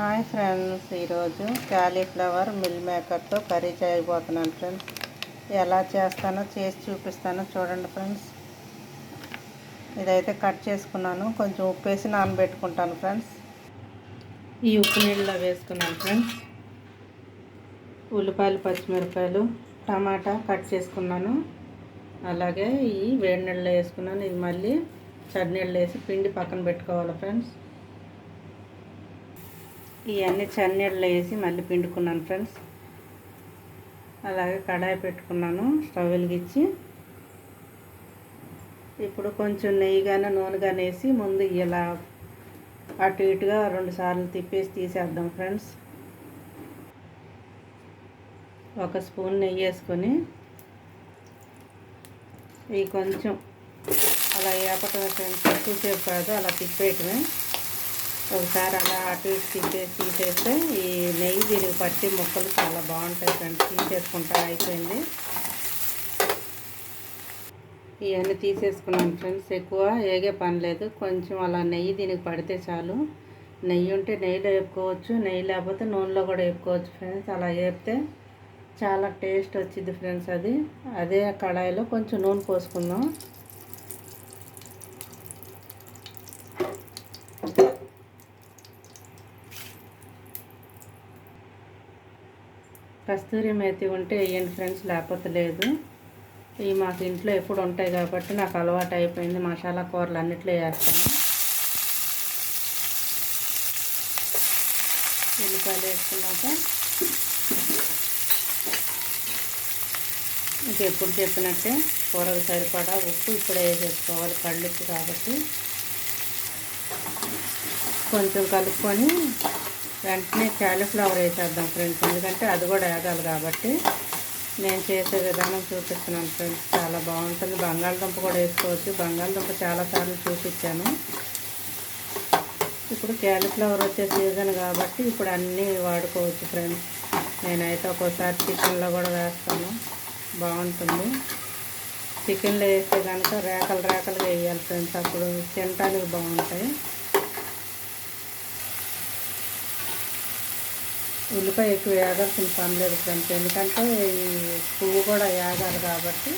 Hi friends ఈరోజు cauliflower meal మేకర్తో curry చేయబోతున్నాను ఫ్రెండ్స్. ఎలా చేస్తానో చేసి చూపిస్తాను చూడండి ఫ్రెండ్స్. ఇదైతే కట్ చేసుకున్నాను. కొంచెం ఉప్పు వేసి నానబెట్టుకుంటాను ఫ్రెండ్స్. ఈ ఉప్పు నీళ్ళలో వేసుకున్నాను ఫ్రెండ్స్. ఉల్లిపాయలు పచ్చిమిరపకాయలు టమాటా కట్ చేసుకున్నాను. అలాగే ఈ వేడి నీళ్ళలో వేసుకున్నాను. ఇది మళ్ళీ చన్నీళ్ళు వేసి పిండి పక్కన పెట్టుకోవాలి ఫ్రెండ్స్. ఇవన్నీ చన్నీళ్ళు వేసి మళ్ళీ పిండుకున్నాను ఫ్రెండ్స్. అలాగే కడాయి పెట్టుకున్నాను స్టవ్ వెలిగించి. ఇప్పుడు కొంచెం నెయ్యి కానీ నూనె కానీ వేసి ముందు ఇలా అటు ఇటుగా రెండు సార్లు తిప్పేసి తీసేద్దాం ఫ్రెండ్స్. ఒక స్పూన్ నెయ్యి వేసుకొని ఇవి కొంచెం అలా వేపటమే ఫ్రెండ్స్ ఎక్కువసేపు కాదు అలా తిప్పేయటమే. ఒకసారి అలా అటు ఇటు తీసేసి తీసేస్తే ఈ నెయ్యి దీనికి పట్టి ముక్కలు చాలా బాగుంటాయి ఫ్రెండ్స్. తీసేసుకుంటా అయిపోయింది. ఇవన్నీ తీసేసుకున్నాను ఫ్రెండ్స్. ఎక్కువ ఏగే పని లేదు. కొంచెం అలా నెయ్యి దీనికి పడితే చాలు. నెయ్యి ఉంటే నెయ్యిలో వేపుకోవచ్చు. నెయ్యి లేకపోతే నూనెలో కూడా వేపుకోవచ్చు ఫ్రెండ్స్. అలా వేపితే చాలా టేస్ట్ వచ్చింది ఫ్రెండ్స్ అది. అదే కడాయిలో కొంచెం నూనె పోసుకుందాం. కస్తూరి మేతి ఉంటే వేయండి ఫ్రెండ్స్ లేకపోతే లేదు. ఇవి మాకు ఇంట్లో ఎప్పుడు ఉంటాయి కాబట్టి నాకు అలవాటు అయిపోయింది. మసాలా కూరలు అన్నిట్లో వేస్తాను. ఉల్లిపాయలు వేసుకున్నాక ఇంకెప్పుడు చెప్పినట్టే కూరకు సరిపడా ఉప్పు ఇప్పుడే వేసేసుకోవాలి కళ్ళుప్పు కాబట్టి. కొంచెం కలుపుకొని వెంటనే క్యాలీఫ్లవర్ వేసేద్దాం ఫ్రెండ్స్. ఎందుకంటే అది కూడా వేగాలి కాబట్టి నేను చేసే విధానం చూపిస్తున్నాను ఫ్రెండ్స్. చాలా బాగుంటుంది. బంగాళదుంప కూడా వేసుకోవచ్చు. బంగాళదుంప చాలాసార్లు చూపించాను. ఇప్పుడు క్యాలీఫ్లవర్ వచ్చే సీజన్ కాబట్టి ఇప్పుడు అన్నీ వాడుకోవచ్చు ఫ్రెండ్స్. నేనైతే ఒక్కోసారి చికెన్లో కూడా వేస్తాను. బాగుంటుంది. చికెన్లో వేస్తే కనుక రేకలు రేకలుగా వేయాలి ఫ్రెండ్స్. అప్పుడు తినటానికి బాగుంటాయి. ఉల్లిపాయ ఎక్కువ వేగాల్సిన పని లేదు ఫ్రెండ్స్. ఎందుకంటే ఈ పువ్వు కూడా వేగాలి కాబట్టి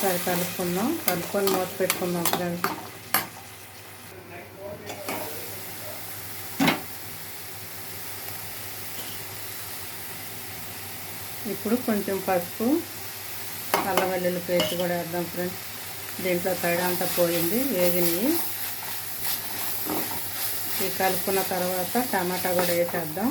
సరే కలుపుకుందాం. కలుపుకొని మూత పెట్టుకుందాం ఫ్రెండ్స్. ఇప్పుడు కొంచెం పసుపు అల్లం వెల్లుల్లి పేస్ట్ కూడా వేద్దాం ఫ్రెండ్స్. దీంట్లో సైడ్ అంతా పోయింది వేగినవి. ఇవి కలుపుకున్న తర్వాత టమాటా కూడా వేసేద్దాం.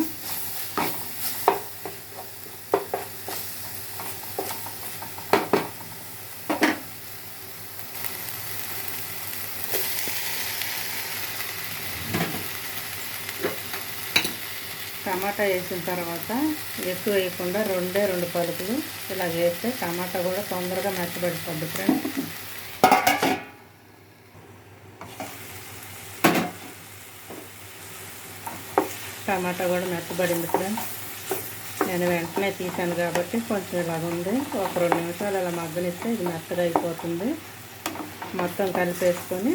టమాటా వేసిన తర్వాత ఎక్కువ వేయకుండా రెండే రెండు పలుకులు ఇలా వేస్తే టమాటా కూడా తొందరగా మెత్తబడిపోద్ది ఫ్రెండ్స్. టమాటా కూడా మెత్తబడింది ఫ్రెండ్స్. నేను వెంటనే తీసాను కాబట్టి కొంచెం ఇలాగ ఉంది. ఒక రెండు నిమిషాలు అలా మగ్గనిస్తే ఇది మెత్తగా అయిపోతుంది మొత్తం కలిపేసుకొని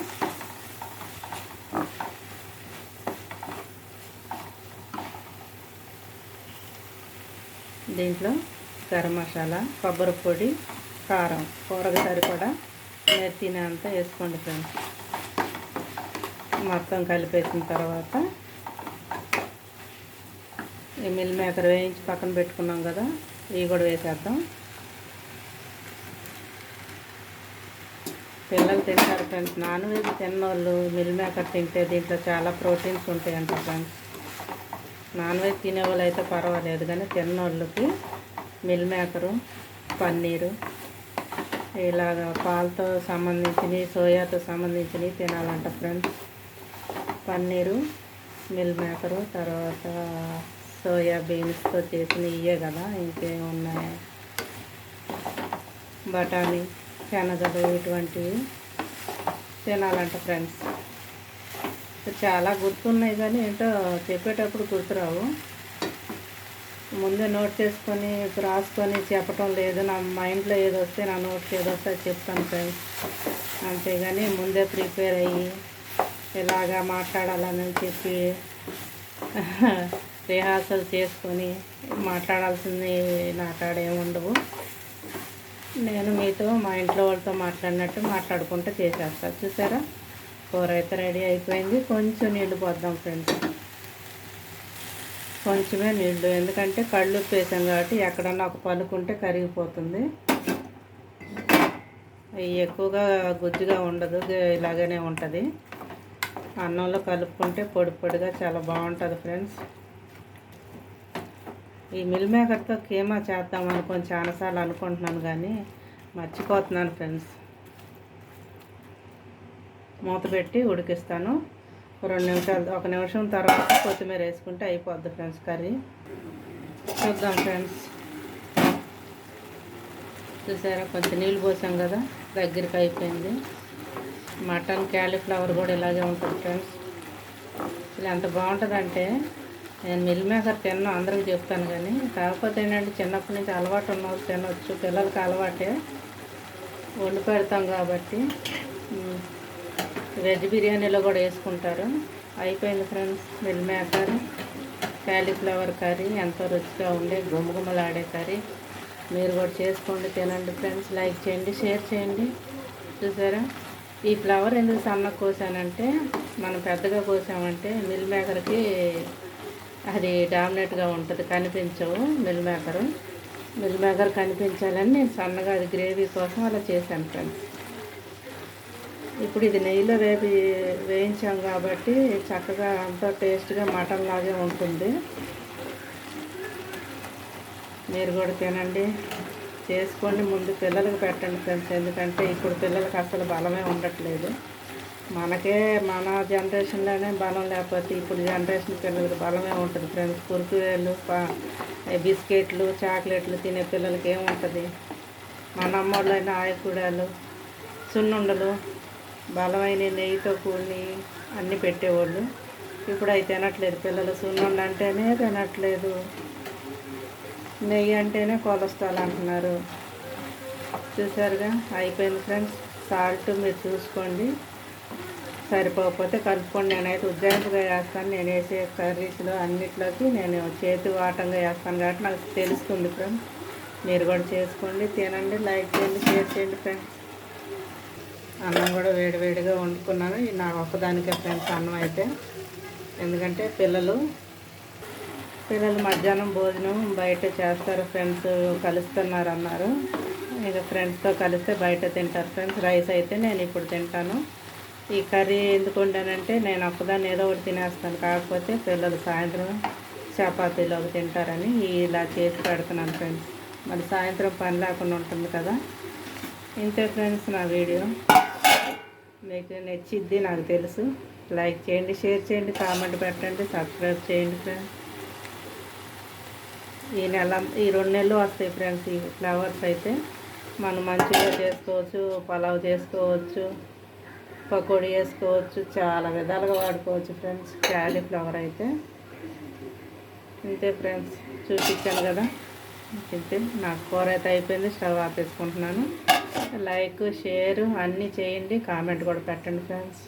దీంట్లో గరం మసాలా కొబ్బరి పొడి కారం. కూరగా సరిపడా మీరు తినేంత వేసుకోండి ఫ్రెండ్స్. మొత్తం కలిపేసిన తర్వాత ఈ మిల్ మేకర్ వేయించి పక్కన పెట్టుకున్నాం కదా ఇవి కూడా వేసేద్దాం. పిల్లలు తింటారు ఫ్రెండ్స్. నాన్ వెజ్ తిన్నోళ్ళు మిల్ మేకర్ తింటే దీంట్లో చాలా ప్రోటీన్స్ ఉంటాయంట ఫ్రెండ్స్. నాన్ వెజ్ తినేవాళ్ళు అయితే పర్వాలేదు కానీ తిన్నోళ్ళకి మిల్ మేకరు పన్నీరు ఇలాగ పాలతో సంబంధించినవి సోయాతో సంబంధించినవి తినాలంట ఫ్రెండ్స్. పన్నీరు మిల్ మేకరు తర్వాత సోయా బీన్స్తో చేసిన ఇవే కదా ఇంకేమున్నాయి బఠానీ శనగలు ఇటువంటివి తినాలంట ఫ్రెండ్స్. చాలా గుర్తున్నాయి కానీ ఏంటో చెప్పేటప్పుడు గుర్తురావు. ముందే నోట్ చేసుకొని రాసుకొని చెప్పటం లేదు నా మైండ్లో ఏదో వస్తే నా నోట్స్ ఏదో వస్తే చెప్తాను ఫ్రెండ్స్. అంతేగాని ముందే ప్రిపేర్ అయ్యి ఇలాగా మాట్లాడాలని చెప్పి రిహార్సల్ చేసుకొని మాట్లాడాల్సింది నాకాడ ఉండవు. నేను మీతో మా ఇంట్లో వాళ్ళతో మాట్లాడినట్టు మాట్లాడుకుంటూ చేసేస్తా. చూసారా? కూర అయితే రెడీ అయిపోయింది. కొంచెం నీళ్ళు పోద్దాం ఫ్రెండ్స్. కొంచెమే నీళ్ళు ఎందుకంటే కళ్ళు ఉప్పేసాం కాబట్టి ఎక్కడన్నా ఒక పలుకుంటే కరిగిపోతుంది. అవి ఎక్కువగా గుజ్జుగా ఉండదు. ఇలాగనే ఉంటుంది. అన్నంలో కలుపుకుంటే పొడి పొడిగా చాలా బాగుంటుంది ఫ్రెండ్స్. ఈ మిల్ మేకర్తో కేమా చేద్దాం అనుకొని చాలాసార్లు అనుకుంటున్నాను కానీ మర్చిపోతున్నాను ఫ్రెండ్స్. మూత పెట్టి ఉడికిస్తాను. రెండు నిమిషాలు ఒక నిమిషం తర్వాత కొత్తిమీర వేసుకుంటే అయిపోద్ది ఫ్రెండ్స్ కర్రీ. చూద్దాం ఫ్రెండ్స్. చూసారా కొంచెం నీళ్ళు పోసాం కదా దగ్గరికి అయిపోయింది. మటన్ క్యాలీఫ్లవర్ కూడా ఇలాగే ఉంటుంది ఫ్రెండ్స్. ఇలా ఎంత బాగుంటుందంటే నేను మిల్ మేకర్ తిన్నాను అందరికి చెప్తాను కానీ. కాకపోతే ఏంటంటే చిన్నప్పటి నుంచి అలవాటు ఉన్న తినవచ్చు పిల్లలకి అలవాటే. వండి పెడతాం కాబట్టి. వెజ్ బిర్యానీలో కూడా వేసుకుంటారు. అయిపోయింది friends meal maker cauliflower curry ఎంతో రుచిగా ఉండే గుమ్మగుమ్మలాడే కర్రీ. మీరు కూడా చేసుకోండి తినండి ఫ్రెండ్స్. లైక్ చేయండి షేర్ చేయండి. చూసారా? ఈ ఫ్లవర్ ఎందుకు సన్నకు కోసానంటే మనం పెద్దగా కోసామంటే మిల్ మేకర్కి అది డామినేట్గా ఉంటుంది కనిపించవు. మిల్ మేకరు మిల్ మేకర్ కనిపించాలని నేను సన్నగా అది గ్రేవీ కోసం అలా చేశాను ఫ్రెండ్స్. ఇప్పుడు ఇది నెయ్యిలో వేపి వేయించాం కాబట్టి చక్కగా అంత టేస్ట్గా మటన్ లాగే ఉంటుంది. మీరు కూడా తినండి. చేసుకోండి ముందు పిల్లలకు పెట్టండి ఫ్రెండ్స్. ఎందుకంటే ఇప్పుడు పిల్లలకి అసలు బలమే ఉండట్లేదు. మనకే మన జనరేషన్లోనే బలం లేకపోతే ఇప్పుడు జనరేషన్ పిల్లలకి బలమే ఉంటుంది ఫ్రెండ్స్. కుర్కురేలు బిస్కెట్లు చాక్లెట్లు తినే పిల్లలకి ఏముంటుంది? మన అమ్మోళ్ళైన ఆయకూడాలు సున్నుండలు బలమైన నెయ్యితో కూడి అన్నీ పెట్టేవాళ్ళు. ఇప్పుడు అవి తినట్లేదు పిల్లలు. సున్నుండ అంటేనే తినట్లేదు. నెయ్యి అంటేనే కొలెస్ట్రాల్ అంటున్నారు. చూసారుగా అయిపోయింది ఫ్రెండ్స్. సాల్ట్ మీరు చూసుకోండి. సరిపోకపోతే కలుపుకొని నేనైతే ఉజ్జాయింపుగా వేస్తాను నేను వేసే కర్రీస్లో అన్నిట్లోకి నేను చేతి వాటంగా వేస్తాను కాబట్టి నాకు తెలుస్తుంది ఫ్రెండ్స్. మీరు కూడా చేసుకోండి తినండి లైక్ చేయండి షేర్ చేయండి ఫ్రెండ్స్. అన్నం కూడా వేడివేడిగా వండుకున్నాను. నా ఒక్కదానికే ఫ్రెండ్స్ అన్నం అయితే. ఎందుకంటే పిల్లలు పిల్లలు మధ్యాహ్నం భోజనం బయట చేస్తారు ఫ్రెండ్స్ కలుస్తున్నారు అన్నారు ఇక ఫ్రెండ్స్తో కలిస్తే బయట తింటారు ఫ్రెండ్స్. రైస్ అయితే నేను ఇప్పుడు తింటాను. ఈ కర్రీ ఎందుకు వండానంటే నేను ఒక్కదాన్ని ఏదో ఒకటి తినేస్తాను. కాకపోతే పిల్లలు సాయంత్రం చపాతీలోకి తింటారని ఇలా చేసి పెడుతున్నాను ఫ్రెండ్స్. మరి సాయంత్రం పని లేకుండా ఉంటుంది కదా. ఇంతే ఫ్రెండ్స్ నా వీడియో. మీకు నచ్చిద్ది నాకు తెలుసు. లైక్ చేయండి షేర్ చేయండి కామెంట్ పెట్టండి సబ్స్క్రైబ్ చేయండి ఫ్రెండ్స్. ఈ నెల ఈ రెండు నెలలు వస్తాయి ఫ్రెండ్స్ ఈ ఫ్లవర్స్ అయితే. మనం మంచిగా చేసుకోవచ్చు పలావ్ చేసుకోవచ్చు. పకోడీ వేసుకోవచ్చు చాలా విధాలుగా వాడుకోవచ్చు ఫ్రెండ్స్ క్యాలీఫ్లవర్ అయితే. ఇంతే ఫ్రెండ్స్ చూపించాను కదా. ఇంతే. నాకు కూర అయితే అయిపోయింది. స్టవ్ ఆపేసుకుంటున్నాను. లైక్ షేర్ అన్నీ చేయండి. కామెంట్ కూడా పెట్టండి ఫ్రెండ్స్